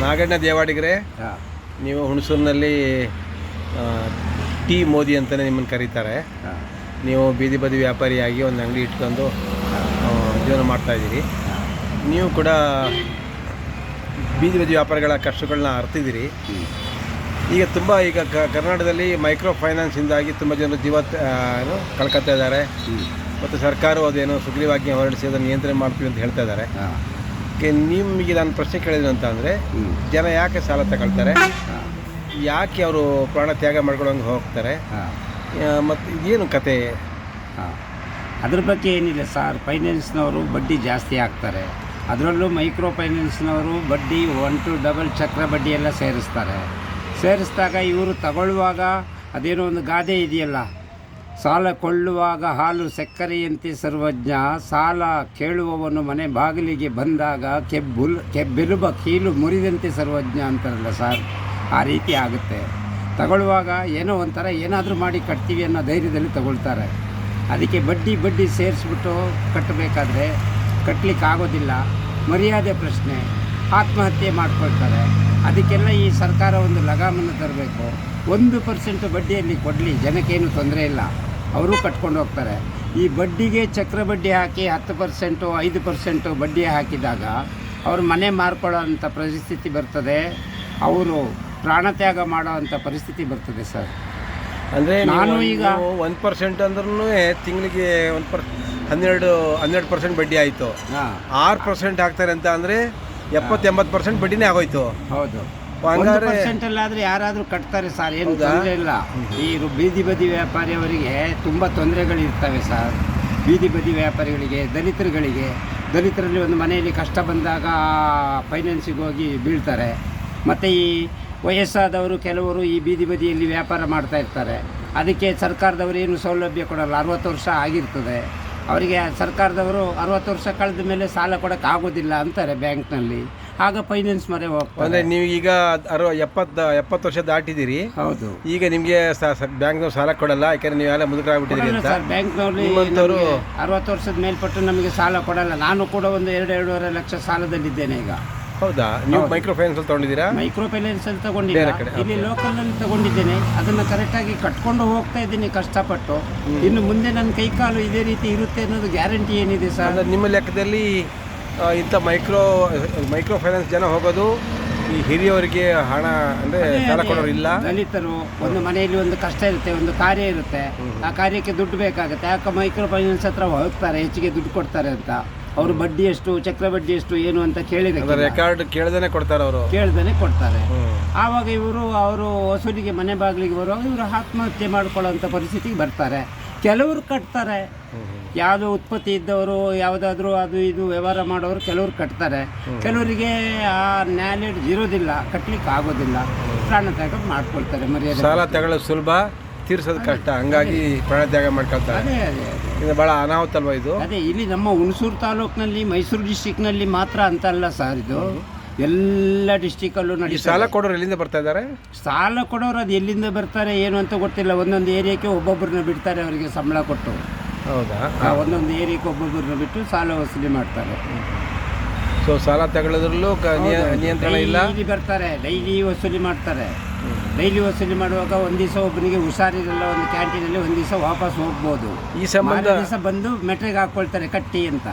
ನಾಗಣ್ಣ ದೇವಾಡಿಗ್ರೆ ನೀವು ಹುಣಸೂರಿನಲ್ಲಿ ಟಿ ಮೋದಿ ಅಂತಲೇ ನಿಮ್ಮನ್ನು ಕರೀತಾರೆ. ನೀವು ಬೀದಿ ಬದಿ ವ್ಯಾಪಾರಿಯಾಗಿ ಒಂದು ಅಂಗಡಿ ಇಟ್ಕೊಂಡು ಜೀವನ ಮಾಡ್ತಾಯಿದ್ದೀರಿ ನೀವು ಕೂಡ ಬೀದಿ ಬದಿ ವ್ಯಾಪಾರಿಗಳ ಕಷ್ಟಗಳನ್ನ ಅರ್ತಿದ್ದೀರಿ. ಈಗ ತುಂಬ ಈಗ ಕ- ಕರ್ನಾಟಕದಲ್ಲಿ ಮೈಕ್ರೋ ಫೈನಾನ್ಸಿಂದಾಗಿ ತುಂಬ ಜನರು ಜೀವ ಏನು ಕಳ್ಕೊತಾ ಇದ್ದಾರೆ. ಮತ್ತು ಸರ್ಕಾರವು ಅದೇನು ಸುಗ್ರೀವಾಜ್ಞೆ ಹೊರಡಿಸಿ ಅದನ್ನು ನಿಯಂತ್ರಣ ಮಾಡ್ತೀವಿ ಅಂತ ಹೇಳ್ತಾ ಇದ್ದಾರೆ. ಹಾಂ ಕೆ ನಿಮಗೆ ನಾನು ಪ್ರಶ್ನೆ ಕೇಳಿದ್ರು ಅಂತ ಅಂದರೆ ಜನ ಯಾಕೆ ಸಾಲ ತಗೊಳ್ತಾರೆ? ಯಾಕೆ ಅವರು ಪ್ರಾಣ ತ್ಯಾಗ ಮಾಡ್ಕೊಳಂಗೆ ಹೋಗ್ತಾರೆ? ಹಾಂ. ಮತ್ತು ಇದೇನು ಕತೆ? ಹಾಂ. ಅದ್ರ ಬಗ್ಗೆ ಏನಿಲ್ಲ ಸರ್ ಫೈನಾನ್ಸ್ನವರು ಬಡ್ಡಿ ಜಾಸ್ತಿ ಹಾಕ್ತಾರೆ. ಅದರಲ್ಲೂ ಮೈಕ್ರೋ ಫೈನಾನ್ಸ್ನವರು ಬಡ್ಡಿ ಒನ್ ಟು ಡಬಲ್ ಚಕ್ರ ಬಡ್ಡಿ ಎಲ್ಲ ಸೇರಿಸ್ತಾರೆ. ಸೇರಿಸಿದಾಗ ಇವರು ತಗೊಳ್ಳುವಾಗ ಅದೇನೋ ಒಂದು ಗಾದೆ ಇದೆಯಲ್ಲ ಸಾಲ ಕೊಳ್ಳುವಾಗ ಹಾಲು ಸಕ್ಕರೆಯಂತೆ ಸರ್ವಜ್ಞ, ಸಾಲ ಕೇಳುವವನು ಮನೆ ಬಾಗಿಲಿಗೆ ಬಂದಾಗ ಕೆಬ್ಬುಲ್, ಕೆಬ್ಬೆಲುಬ ಕೀಲು ಮುರಿದಂತೆ ಸರ್ವಜ್ಞ ಅಂತಾರಲ್ಲ ಸರ್, ಆ ರೀತಿ ಆಗುತ್ತೆ. ತಗೊಳ್ಳುವಾಗ ಏನೋ ಒಂಥರ ಏನಾದರೂ ಮಾಡಿ ಕಟ್ತೀವಿ ಅನ್ನೋ ಧೈರ್ಯದಲ್ಲಿ ತಗೊಳ್ತಾರೆ. ಅದಕ್ಕೆ ಬಡ್ಡಿ ಬಡ್ಡಿ ಸೇರಿಸ್ಬಿಟ್ಟು ಕಟ್ಟಬೇಕಾದ್ರೆ ಕಟ್ಟಲಿಕ್ಕೆ ಆಗೋದಿಲ್ಲ ಮರ್ಯಾದೆ ಪ್ರಶ್ನೆ, ಆತ್ಮಹತ್ಯೆ ಮಾಡ್ಕೊಳ್ತಾರೆ. ಅದಕ್ಕೆಲ್ಲ ಈ ಸರ್ಕಾರ ಒಂದು ಲಗಾಮನ್ನು ತರಬೇಕು. ಒಂದು ಪರ್ಸೆಂಟ್ ಬಡ್ಡಿಯಲ್ಲಿ ಕೊಡಲಿ, ಜನಕ್ಕೇನು ತೊಂದರೆ ಇಲ್ಲ. ಅವರು ಕಟ್ಕೊಂಡು ಹೋಗ್ತಾರೆ. ಈ ಬಡ್ಡಿಗೆ ಚಕ್ರ ಬಡ್ಡಿ ಹಾಕಿ ಹತ್ತು ಪರ್ಸೆಂಟು ಐದು ಪರ್ಸೆಂಟು ಬಡ್ಡಿ ಹಾಕಿದಾಗ ಅವರು ಮನೆ ಮಾರ್ಕೊಳ್ಳೋ ಅಂಥ ಪರಿಸ್ಥಿತಿ ಬರ್ತದೆ. ಅವರು ಪ್ರಾಣತ್ಯಾಗ ಮಾಡೋ ಅಂಥ ಪರಿಸ್ಥಿತಿ ಬರ್ತದೆ ಸರ್. ಅಂದರೆ ನಾನು ಈಗ- ಒನ್ ಒಂದು ಪರ್ಸೆಂಟ್ ಅಂದ್ರೂ ತಿಂಗಳಿಗೆ ಒಂದು ಪರ್ ಹನ್ನೆರಡು ಹನ್ನೆರಡು ಪರ್ಸೆಂಟ್ ಬಡ್ಡಿ ಆಯಿತು. ಹಾಂ. ಆರು ಪರ್ಸೆಂಟ್ ಹಾಕ್ತಾರೆ ಅಂತ ಅಂದರೆ ಎಪ್ಪತ್ತೆಂಬತ್ತು ಪರ್ಸೆಂಟ್ ಬಡ್ಡಿನೇ ಆಗೋಯ್ತು. ಹೌದು. ಹಂಗಾದ್ರೆ ಪರ್ಸೆಂಟಲ್ಲಾದರೆ ಯಾರಾದರೂ ಕಟ್ತಾರೆ ಸರ್ ಏನು? ತೊಂದರೆ ಇಲ್ಲ. ಈ ಬೀದಿ ಬದಿ ವ್ಯಾಪಾರಿಯವರಿಗೆ ತುಂಬ ತೊಂದರೆಗಳಿರ್ತವೆ ಸರ್. ಬೀದಿ ಬದಿ ವ್ಯಾಪಾರಿಗಳಿಗೆ ದಲಿತರುಗಳಿಗೆ ದಲಿತರಲ್ಲಿ ಒಂದು ಮನೆಯಲ್ಲಿ ಕಷ್ಟ ಬಂದಾಗ ಫೈನಾನ್ಸಿಗೆ ಹೋಗಿ ಬೀಳ್ತಾರೆ. ಮತ್ತು ಈ ವಯಸ್ಸಾದವರು ಕೆಲವರು ಈ ಬೀದಿ ಬದಿಯಲ್ಲಿ ವ್ಯಾಪಾರ ಮಾಡ್ತಾ ಇರ್ತಾರೆ. ಅದಕ್ಕೆ ಸರ್ಕಾರದವರು ಏನು ಸೌಲಭ್ಯ ಕೊಡಲ್ಲ ಅರವತ್ತು ವರ್ಷ ಆಗಿರ್ತದೆ. ಅವರಿಗೆ ಸರ್ಕಾರದವರು ಅರವತ್ತು ವರ್ಷ ಕಳೆದ ಮೇಲೆ ಸಾಲ ಕೊಡೋಕ್ಕಾಗೋದಿಲ್ಲ ಆಗೋದಿಲ್ಲ ಅಂತಾರೆ ಬ್ಯಾಂಕ್ನಲ್ಲಿ. ಆಗ ಫೈನಾನ್ಸ್ ಮರೆ ಹೋಗ್ತಾರೆ ಅಂದರೆ ನೀವು ಈಗ ಅರವ ಎಪ್ಪತ್ತು ಎಪ್ಪತ್ತು ವರ್ಷ ದಾಟಿದ್ದೀರಿ. ಹೌದು. ಈಗ ನಿಮಗೆ ಬ್ಯಾಂಕ್ನವ್ರು ಸಾಲ ಕೊಡಲ್ಲ ಯಾಕಂದ್ರೆ ನೀವೆಲ್ಲ ಮುದುಕರಾಗ್ಬಿಟ್ಟಿದ್ದೀರಿ ಅಂತ. ಸರ್ ಬ್ಯಾಂಕ್ನವ್ರು ಅರವತ್ತು ವರ್ಷದ ಮೇಲ್ಪಟ್ಟು ನಮಗೆ ಸಾಲ ಕೊಡಲ್ಲ. ನಾನು ಕೂಡ ಒಂದು ಎರಡು ಎರಡೂವರೆ ಲಕ್ಷ ಸಾಲದಲ್ಲಿದ್ದೇನೆ ಈಗ. ಹೌದಾ? ನೀವು ಮೈಕ್ರೋ ಫೈನಾನ್ಸ್ ಅಲ್ಲಿ ತಗೊಂಡಿದ್ದೀರಾ? ಮೈಕ್ರೋ ಫೈನಾನ್ಸ್ ಅಲ್ಲಿ ತಗೊಂಡಿದ್ದೀನಿ ಬೇರೆ ಕಡೆ, ಇಲ್ಲಿ ಲೋಕಲ್ ಅಲ್ಲಿ ತಗೊಂಡಿದ್ದೇನೆ. ಅದನ್ನ ಕರೆಕ್ಟಾಗಿ ಕಟ್ಕೊಂಡು ಹೋಗ್ತಾ ಇದ್ದೀನಿ ಕಷ್ಟಪಟ್ಟು. ಇನ್ನು ಮುಂದೆ ನನ್ನ ಕೈಕಾಲು ಇದೇ ರೀತಿ ಇರುತ್ತೆ ಅನ್ನೋದು ಗ್ಯಾರಂಟಿ ಏನಿದೆ ಸರ್? ಅಂದ್ರೆ ನಿಮ್ಮ ಲೆಕ್ಕದಲ್ಲಿ ಇಂಥ ಮೈಕ್ರೋ ಮೈಕ್ರೋ ಫೈನಾನ್ಸ್ ಜನ ಹೋಗೋದು ಈ ಹಿರಿಯವರಿಗೆ ಹಣ ಅಂದರೆ ಸಾಲ ಕೊಡೋರು ಇಲ್ಲ ದಲಿತರು ಒಂದು ಮನೆಯಲ್ಲಿ ಒಂದು ಕಷ್ಟ ಇರುತ್ತೆ ಒಂದು ಕಾರ್ಯ ಇರುತ್ತೆ. ಆ ಕಾರ್ಯಕ್ಕೆ ದುಡ್ಡು ಬೇಕಾಗುತ್ತೆ. ಯಾಕೆ ಮೈಕ್ರೋ ಫೈನಾನ್ಸ್ ಹತ್ರ ಹೋಗ್ತಾರೆ ಹೆಚ್ಚಿಗೆ ದುಡ್ಡು ಕೊಡ್ತಾರೆ ಅಂತ. ಅವರು ಬಡ್ಡಿ ಎಷ್ಟು ಚಕ್ರ ಬಡ್ಡಿ ಎಷ್ಟು ಏನು ಅಂತ ಕೇಳಿದ ರೆಕಾರ್ಡ್ ಕೇಳ್ದೇನೆ ಕೊಡ್ತಾರೆ ಅವರು. ಕೇಳ್ದೇನೆ ಕೊಡ್ತಾರೆ. ಆವಾಗ ಇವರು ಅವರು ವಸೂಲಿಗೆ ಮನೆ ಬಾಗಿಲಿಗೆ ಬರುವಾಗ ಇವರು ಆತ್ಮಹತ್ಯೆ ಮಾಡ್ಕೊಳ್ಳೋ ಪರಿಸ್ಥಿತಿಗೆ ಬರ್ತಾರೆ. ಕೆಲವರು ಕಟ್ತಾರೆ. ಯಾವುದೋ ಉತ್ಪತ್ತಿ ಇದ್ದವರು ಯಾವುದಾದ್ರೂ ಅದು ಇದು ವ್ಯವಹಾರ ಮಾಡೋರು ಕೆಲವರು ಕಟ್ತಾರೆ. ಕೆಲವರಿಗೆ ಆ ನ್ಯಾಲೆಡ್ ಇರೋದಿಲ್ಲ ಕಟ್ಲಿಕ್ಕೆ ಆಗೋದಿಲ್ಲ. ಪ್ರಾಣ ತ್ಯಾಗ ಮಾಡ್ಕೊಳ್ತಾರೆ ಮರ್ಯಾದೆ. ಸಾಲ ತಗೊಳ್ಳೋದು ಸುಲಭ ತೀರ್ಸೋದು ಕಷ್ಟ. ಹಂಗಾಗಿ ಪ್ರಾಣತ್ಯಾಗ ಮಾಡ್ಕೊಳ್ತಾರೆ. ಅದೇ ಅದೇ ಅದೇ. ಇದು ಭಾಳ ಅನಾಹುತ ಅಲ್ವಾ ಇದು? ಅದೇ ಇಲ್ಲಿ ನಮ್ಮ ಹುಣಸೂರು ತಾಲೂಕಿನಲ್ಲಿ ಮೈಸೂರು ಡಿಸ್ಟಿಕ್ನಲ್ಲಿ ಮಾತ್ರ ಅಂತ ಅಲ್ಲ ಸರ್ ಇದು. ಎಲ್ಲ ಡಿಸ್ಟಿಕಲ್ಲೂ ಈ ನಡೀತಾ ಸಾಲ ಕೊಡೋರು ಎಲ್ಲಿಂದ ಬರ್ತಾ ಇದ್ದಾರೆ? ಸಾಲ ಕೊಡೋರು ಅದು ಎಲ್ಲಿಂದ ಬರ್ತಾರೆ ಏನು ಅಂತ ಗೊತ್ತಿಲ್ಲ. ಒಂದೊಂದು ಏರಿಯಾಕ್ಕೆ ಒಬ್ಬೊಬ್ಬರನ್ನ ಬಿಡ್ತಾರೆ ಅವರಿಗೆ ಸಂಬಳ ಕೊಟ್ಟು. ಹೌದಾ? ಆ ಒಂದೊಂದು ಏರಿಯಾಕ್ಕೆ ಒಬ್ಬೊಬ್ಬರನ್ನ ಬಿಟ್ಟು ಸಾಲ ವಸೂಲಿ ಮಾಡ್ತಾರೆ. ಸೊ ಸಾಲ ತಗೊಳ್ಳೋದ್ರಲ್ಲೂ ಕ- ನಿಯ- ನಿಯಂತ್ರಣ ಇಲ್ಲ? ಡೈಲಿ ಬರ್ತಾರೆ ಡೈಲಿ ವಸೂಲಿ ಮಾಡ್ತಾರೆ. ಡೈಲಿ ವಸೂಲಿ ಮಾಡುವಾಗ ಒಂದು ದಿವಸ ಒಬ್ಬನಿಗೆ ಹುಷಾರಿರಲ್ಲ ಒಂದು ಕ್ಯಾಂಟೀನಲ್ಲಿ ಒಂದು ದಿವಸ ವಾಪಸ್ ಹೋಗ್ಬೋದು. ಈ ಸಂಬಂಧ ದಿವಸ ಬಂದು ಮೆಟ್ರಿಗೆ ಹಾಕ್ಕೊಳ್ತಾರೆ ಕಟ್ಟಿ ಅಂತ.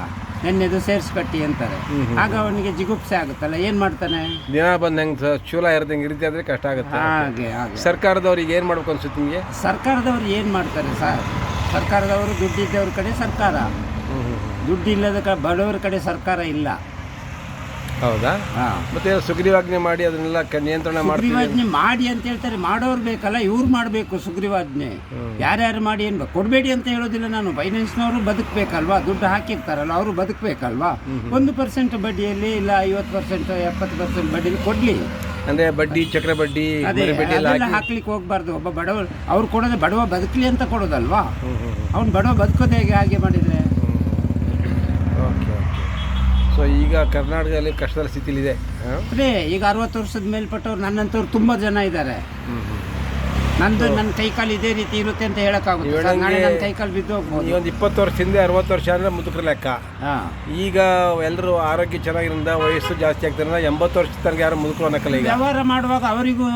ನೆನ್ನೆದು ಸೇರಿಸಿ ಕಟ್ಟಿ ಅಂತಾರೆ. ಆಗ ಅವನಿಗೆ ಜಿಗುಪ್ಸೆ ಆಗುತ್ತಲ್ಲ ಏನ್ ಮಾಡ್ತಾನೆ? ದಿನ ಬಂದು ಹೆಂಗೆ ಚೂಲ ಇರದಂಗೆ ಇರುತ್ತೆ ಆದರೆ ಕಷ್ಟ ಆಗುತ್ತೆ. ಹಾಗೆ ಹಾಗೆ. ಸರ್ಕಾರದವ್ರಿಗೆ ಏನು ಮಾಡ್ಬೇಕು ಅನ್ಸುತ್ತೆ ನಿಮಗೆ? ಸರ್ಕಾರದವರು ಏನು ಮಾಡ್ತಾರೆ ಸರ್? ಸರ್ಕಾರದವರು ದುಡ್ಡಿದ್ದವ್ರ ಕಡೆ ಸರ್ಕಾರ. ದುಡ್ಡಿಲ್ಲದ ಕ ಬಡವರ ಕಡೆ ಸರ್ಕಾರ ಇಲ್ಲ. ಹೌದಾ? ಹಾಂ. ಮತ್ತೆ ಸುಗ್ರೀವಾಜ್ಞೆ ಮಾಡಿ ಅದನ್ನೆಲ್ಲ ಕ- ನಿಯಂತ್ರಣ ಮಾಡ್ತೀವಿ ಸುಗ್ರೀವಾಜ್ಞೆ ಮಾಡಿ ಅಂತ ಹೇಳ್ತಾರೆ ಮಾಡೋರು ಬೇಕಲ್ಲ ಇವ್ರು ಮಾಡಬೇಕು ಸುಗ್ರೀವಾಜ್ಞೆ. ಯಾರ್ಯಾರು ಮಾಡಿ ಏನು ಕೊಡಬೇಡಿ ಅಂತ ಹೇಳೋದಿಲ್ಲ ನಾನು. ಫೈನಾನ್ಸ್ನವರು ಬದುಕಬೇಕಲ್ವಾ? ದುಡ್ಡು ಹಾಕಿರ್ತಾರಲ್ಲ ಅವರು ಬದುಕಬೇಕಲ್ವಾ? ಒಂದು ಪರ್ಸೆಂಟ್ ಬಡ್ಡಿಯಲ್ಲಿ ಇಲ್ಲ ಐವತ್ತು ಪರ್ಸೆಂಟ್ ಎಪ್ಪತ್ತು ಪರ್ಸೆಂಟ್ ಬಡ್ಡಿಯಲ್ಲಿ ಕೊಡಲಿ. ಅಂದ್ರೆ ಬಡ್ಡಿ ಚಕ್ರ ಬಡ್ಡಿ ಅದೇ ಬಡ್ಡಿ ಎಲ್ಲ ಅದೆಲ್ಲ ಹಾಕಿ. ಹಾಕ್ಲಿಕ್ಕೆ ಹೋಗ್ಬಾರ್ದು. ಒಬ್ಬ ಬಡವ ಅವ್ರು ಕೊಡೋದೇ ಬಡವ ಬದುಕಲಿ ಅಂತ ಕೊಡೋದಲ್ವಾ? ಅವ್ನು ಬಡವ ಬದುಕೋದು ಹೇಗೆ ಹಾಗೆ ಮಾಡಿದ್ರೆ? Okay okay. ಸೊ ಈಗ ಕರ್ನಾಟಕದಲ್ಲಿ ಕಷ್ಟದ ಸ್ಥಿತಿಲಿದೆ. ಹಾಂ? ಅದೇ ಈಗ ಅರವತ್ತು ವರ್ಷದ ಮೇಲ್ಪಟ್ಟವ್ರು ನನ್ನಂಥವ್ರು ತುಂಬ ಜನ ಇದ್ದಾರೆ. ನಂದು ನನ್ನ ಕೈಕಾಲು ಇದೇ ರೀತಿ ಇರುತ್ತೆ ಅಂತ ಹೇಳಕ್ಕಾಗುತ್ತೆ. ಸರ್ ನಾಳೆ ನನ್ನ ಕೈಕಾಲು ಬಿದ್ದು ಹೋಗ್ಬೋದು ಈ ಒಂದು ಇಪ್ಪತ್ತು ವರ್ಷ ಹಿಂದೆ ಅರವತ್ತು ವರ್ಷ ಅಂದರೆ ಮುದುಕರ ಲೆಕ್ಕ. ಹಾಂ. ಈಗ ಎಲ್ಲರೂ ಆರೋಗ್ಯ ಚೆನ್ನಾಗಿರೋದ್ರಿಂದ ವಯಸ್ಸು ಜಾಸ್ತಿ ಆಗ್ತಾರಿಂದ ಎಂಬತ್ತು ವರ್ಷ ತನಕ ಯಾರು ಮುದುಕರು ಅನ್ನಕ್ಕಲ್ಲ ಈಗ. ವ್ಯವಹಾರ ಮಾಡುವಾಗ ಅವರಿಗೂ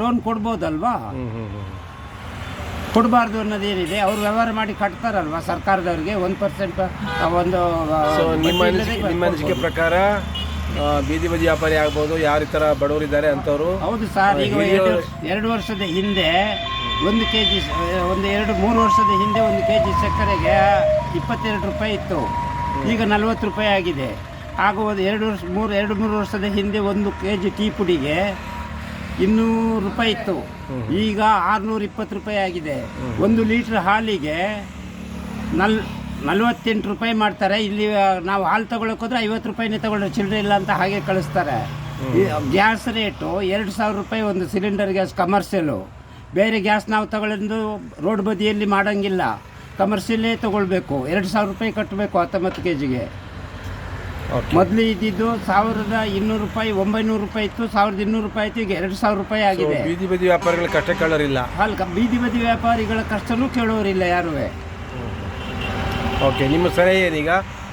ಲೋನ್ ಕೊಡ್ಬೋದಲ್ವಾ? ಹ್ಮ್ ಹ್ಮ್ ಹ್ಮ್. ಕೊಡಬಾರ್ದು ಅನ್ನೋದೇನಿದೆ. ಅವ್ರು ವ್ಯವಹಾರ ಮಾಡಿ ಕಟ್ತಾರಲ್ವಾ ಸರ್ಕಾರದವ್ರಿಗೆ? ಒಂದು ಪರ್ಸೆಂಟ್ ಒಂದು ಆ, ಸೊ ನಿಮ್ಮ ಬಡ್ಡಿ ಅನಿಸಿಕೆ ಇಲ್ಲದೆ ನಿಮ್ಮ ಅನಿಸಿಕೆ ಪ್ರಕಾರ ಬೀದಿ ಬದಿ ವ್ಯಾಪಾರಿ ಆಗ್ಬೋದು ಯಾರ ಈ ಥರ ಬಡವರಿದ್ದಾರೆ ಅಂಥವ್ರು ಹೌದು ಸರ್ ಈಗ ಎರಡು ಎರಡು ವರ್ಷದ ಹಿಂದೆ ಒಂದು ಕೆ ಜಿ ಒಂದು ಎರಡು ಮೂರು ವರ್ಷದ ಹಿಂದೆ ಒಂದು ಕೆ ಜಿ ಸಕ್ಕರೆಗೆ ಇಪ್ಪತ್ತೆರಡು ರೂಪಾಯಿ ಇತ್ತು. ಈಗ ನಲ್ವತ್ತು ರೂಪಾಯಿ ಆಗಿದೆ. ಹಾಗೂ ಒಂದು ಎರಡು ವರ್ಷ ಮೂರು ಎರಡು ಮೂರು ವರ್ಷದ ಹಿಂದೆ ಒಂದು ಕೆ ಜಿ ಟೀ ಪುಡಿಗೆ ಇನ್ನೂರು ರೂಪಾಯಿ ಇತ್ತು. ಈಗ ಆರುನೂರ ಇಪ್ಪತ್ತು ರೂಪಾಯಿ ಆಗಿದೆ. ಒಂದು ಲೀಟ್ರ್ ಹಾಲಿಗೆ ನಲ್ ನಲ್ವತ್ತೆಂಟು ರೂಪಾಯಿ ಮಾಡ್ತಾರೆ. ಇಲ್ಲಿ ನಾವು ಹಾಲು ತಗೊಳಕ್ಕೆ ಹೋದ್ರೆ ಐವತ್ತು ರೂಪಾಯಿನೇ ತಗೊಳ್ಳೋ ಚಿಲ್ಲರೆ ಇಲ್ಲ ಅಂತ ಹಾಗೆ ಕಳಿಸ್ತಾರೆ. ಗ್ಯಾಸ್ ರೇಟು ಎರಡು ಸಾವಿರ ರೂಪಾಯಿ ಒಂದು ಸಿಲಿಂಡರ್ ಗ್ಯಾಸ್ ಕಮರ್ಷಿಯಲು. ಬೇರೆ ಗ್ಯಾಸ್ ನಾವು ತಗೊಳ್ಳೋದು ರೋಡ್ ಬದಿಯಲ್ಲಿ ಮಾಡೋಂಗಿಲ್ಲ. ಕಮರ್ಷಿಯಲ್ಲೇ ತಗೊಳ್ಬೇಕು. ಎರಡು ಸಾವಿರ ರೂಪಾಯಿ ಕಟ್ಟಬೇಕು ಹತ್ತೊಂಬತ್ತು ಕೆ ಜಿಗೆ ಮೊದಲು ಇದ್ದಿದ್ದು ಸಾವಿರದ ಇನ್ನೂರು ರೂಪಾಯಿ ಒಂಬೈನೂರು ರೂಪಾಯಿ ಇತ್ತು. ಸಾವಿರದ ಇನ್ನೂರು ರೂಪಾಯಿ ಇತ್ತು ಈಗ ಎರಡು ಸಾವಿರ ರೂಪಾಯಿ ಆಗಿದೆ. ಬೀದಿ ಬದಿ ವ್ಯಾಪಾರಿಗಳ ಕಷ್ಟ ಕೇಳೋರಿಲ್ಲ ಹಾಲು ಕ- ಬೀದಿ ಬದಿ ವ್ಯಾಪಾರಿಗಳ ಕಷ್ಟನೂ ಕೇಳೋರಿಲ್ಲ ಯಾರುವೆ. ಓಕೆ ನಿಮ್ಮ ಸಲಹೆ ಏನೀಗ?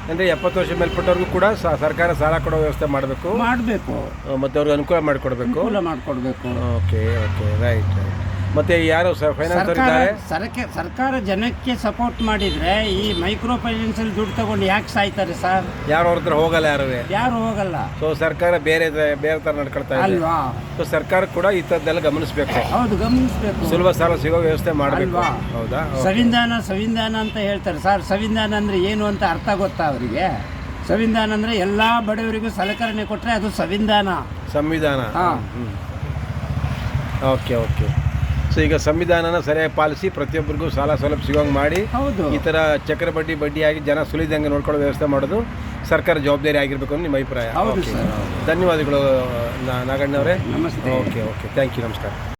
ಅಂದರೆ ಎಪ್ಪತ್ತು ವರ್ಷ ಮೇಲ್ಪಟ್ಟವ್ರಿಗೂ ಕೂಡ ಸ- ಸರ್ಕಾರ ಸಾಲ ಕೊಡೋ ವ್ಯವಸ್ಥೆ ಮಾಡಬೇಕು. ಮಾಡಬೇಕು. ಮತ್ತು ಅವ್ರಿಗೆ ಅನುಕೂಲ ಮಾಡಿಕೊಡ್ಬೇಕು. ಅನುಕೂಲ ಮಾಡಿಕೊಡ್ಬೇಕು. ಓಕೆ ಓಕೆ ರೈಟ್ ರೈಟ್ ಮತ್ತು ಯಾರು ಫೈನಾನ್ಸರ್ ಸರ್ಕಾರ ಇದ್ದಾರೆ ಸರಕೆ ಸರ್ಕಾರ ಜನಕ್ಕೆ ಸಪೋರ್ಟ್ ಮಾಡಿದ್ರೆ ಈ ಮೈಕ್ರೋ ಫೈನಾನ್ಸಲ್ಲಿ ದುಡ್ಡು ತಗೊಂಡು ಯಾಕೆ ಸಾಯ್ತಾರೆ ಸರ್? ಯಾರು ಅವ್ರ ಹತ್ರ ಹೋಗಲ್ಲ ಯಾರು ಯಾರು ಹೋಗಲ್ಲ. ಸೊ ಸರ್ಕಾರ ಬೇರೆ ಬೇರೆ ತರ ನಡ್ಕೊಳ್ತಾ ಇದೆ. ಅಲ್ವಾ? ಸೊ ಸರ್ಕಾರ ಕೂಡ ಈ ಥರದ್ದೆಲ್ಲ ಗಮನಿಸಬೇಕು. ಹೌದು ಗಮನಿಸ್ಬೇಕು. ಸುಲಭ ಸಾಲ ಸಿಗೋ ವ್ಯವಸ್ಥೆ ಮಾಡಬೇಕು. ಅಲ್ವಾ? ಹೌದಾ? ಸಂವಿಧಾನ ಸಂವಿಧಾನ ಅಂತ ಹೇಳ್ತಾರೆ. ಸರ್ ಸಂವಿಧಾನ ಅಂದ್ರೆ ಏನು ಅಂತ ಅರ್ಥ ಗೊತ್ತಾ ಅವರಿಗೆ? ಸಂವಿಧಾನ ಅಂದ್ರೆ ಎಲ್ಲಾ ಬಡವರಿಗೂ ಸಲಕರಣೆ ಕೊಟ್ಟರೆ ಅದು ಸಂವಿಧಾನ. ಸಂವಿಧಾನ. ಹಾ. ಓಕೆ ಓಕೆ ಸೊ ಈಗ ಸಂವಿಧಾನನ ಸರಿಯಾಗಿ ಪಾಲಿಸಿ ಪ್ರತಿಯೊಬ್ಬರಿಗೂ ಸಾಲ ಸೌಲಭ್ಯ ಸಿಗೋಂಗೆ ಮಾಡಿ ಹೌದು. ಈ ಥರ ಚಕ್ರ ಬಡ್ಡಿ ಬಡ್ಡಿಯಾಗಿ ಜನ ಸುಲಿದಂಗೆ ನೋಡ್ಕೊಳ್ಳೋ ವ್ಯವಸ್ಥೆ ಮಾಡೋದು ಸರ್ಕಾರ ಜವಾಬ್ದಾರಿ ಆಗಿರಬೇಕು ಅನ್ನೋ ನಿಮ್ಮ ಅಭಿಪ್ರಾಯ. ಹೌದು ಸರ್. ಧನ್ಯವಾದಗಳು ನಾ- ನಾಗಣ್ಣವರೇ. ನಮಸ್ತೆ. ಓಕೆ ಓಕೆ ಥ್ಯಾಂಕ್ ಯು ನಮಸ್ಕಾರ.